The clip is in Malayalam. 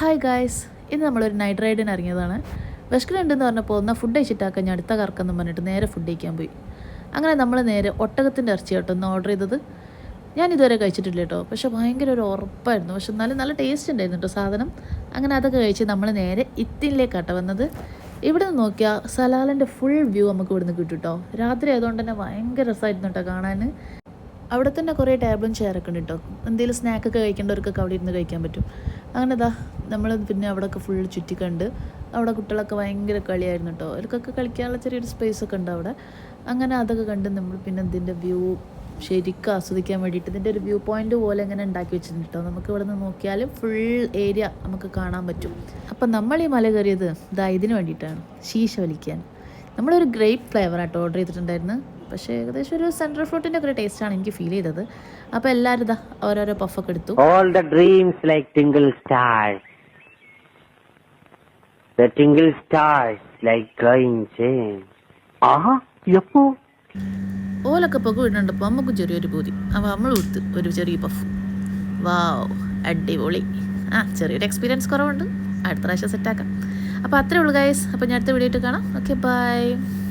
ഹായ് ഗായ്സ് ഇന്ന് നമ്മളൊരു നൈറ്റ് റൈഡിന് ഇറങ്ങിയതാണ്. വിശക്കുന്നുണ്ടെന്ന് പറഞ്ഞപ്പോൾ എന്നാൽ ഫുഡ് കഴിച്ചിട്ടാക്കാൻ ഞാൻ അടുത്ത കറക്കെന്ന് പറഞ്ഞിട്ട് നേരെ ഫുഡ് കഴിക്കാൻ പോയി. അങ്ങനെ നമ്മൾ നേരെ ഒട്ടകത്തിന്റെ ഇറച്ചി കേട്ടോ ഒന്ന് ഓർഡർ ചെയ്തത്. ഞാൻ ഇതുവരെ കഴിച്ചിട്ടില്ല കേട്ടോ. പക്ഷെ ഭയങ്കര ഒരു ഉറപ്പായിരുന്നു. പക്ഷെ എന്നാലും നല്ല ടേസ്റ്റ് ഉണ്ടായിരുന്നു കേട്ടോ സാധനം. അങ്ങനെ അതൊക്കെ കഴിച്ച് നമ്മൾ നേരെ ഇത്തിനിലേക്കാട്ടോ വന്നത്. ഇവിടെ നിന്ന് നോക്കിയാൽ സലാലിന്റെ ഫുൾ വ്യൂ നമുക്ക് ഇവിടുന്ന് കിട്ടും കേട്ടോ. രാത്രി ആയതുകൊണ്ട് തന്നെ ഭയങ്കര രസമായിരുന്നു കേട്ടോ കാണാൻ. അവിടെ തന്നെ കുറേ ടേബിളും ചെയറൊക്കെ ഉണ്ട് കേട്ടോ. എന്തെങ്കിലും സ്നാക്കൊക്കെ കഴിക്കേണ്ടവർക്കൊക്കെ അവിടെ ഇരുന്ന് കഴിക്കാൻ പറ്റും. അങ്ങനെ ഇതാ നമ്മൾ പിന്നെ അവിടെയൊക്കെ ഫുള്ള് ചുറ്റി കണ്ട് അവിടെ കുട്ടികളൊക്കെ ഭയങ്കര കളിയായിരുന്നു കേട്ടോ അവർക്കൊക്കെ കളിക്കാനുള്ള ചെറിയൊരു സ്പേസ് ഒക്കെ ഉണ്ട് അവിടെ. അങ്ങനെ അതൊക്കെ കണ്ട് നമ്മൾ പിന്നെ ഇതിന്റെ വ്യൂ ശരിക്കും ആസ്വദിക്കാൻ വേണ്ടിയിട്ട് ഇതിന്റെ ഒരു വ്യൂ പോയിന്റ് പോലെ ഇങ്ങനെ ഉണ്ടാക്കി വെച്ചിട്ടുണ്ട് കേട്ടോ നമുക്ക് ഇവിടെ നിന്ന് നോക്കിയാൽ ഫുൾ ഏരിയ നമുക്ക് കാണാൻ പറ്റും. അപ്പം നമ്മൾ ഈ മല കയറിയത് ഇതാ ഇതിന് വേണ്ടിയിട്ടാണ്. ശീശ വലിക്കാൻ. നമ്മളൊരു ഗ്രേപ്പ് ഫ്ലേവർ ആട്ടോ ഓർഡർ ചെയ്തിട്ടുണ്ടായിരുന്നു. പക്ഷേ ഏകദേശം ഒരു സെൻട്രൽ ഫ്രൂട്ടിന്റെ ഒക്കെ ഒരു ടേസ്റ്റാണ് എനിക്ക് ഫീൽ ചെയ്തത്. അപ്പോൾ എല്ലാവരും ഇതാ ഓരോരോ പഫൊക്കെ എടുത്തു. All the dreams like stars. The tingle stars like glowing. ആഹാ എപ്പോ? ഓലൊക്കെ പുക ഇടണ്ടപ്പോൾ നമുക്കും ചെറിയൊരു പൂതി. അപ്പോൾ നമ്മൾ കൊടുത്ത് ഒരു ചെറിയ പഫ് വാവ് അടിപൊളി. ആ ചെറിയൊരു എക്സ്പീരിയൻസ് കുറവുണ്ട്. അടുത്ത പ്രാവശ്യം സെറ്റാക്കാം അപ്പോൾ അത്രേ ഉള്ളൂ ഗൈസ് അപ്പോൾ ഞാൻ അടുത്ത വീഡിയോ ഇട്ട് കാണാം. Okay bye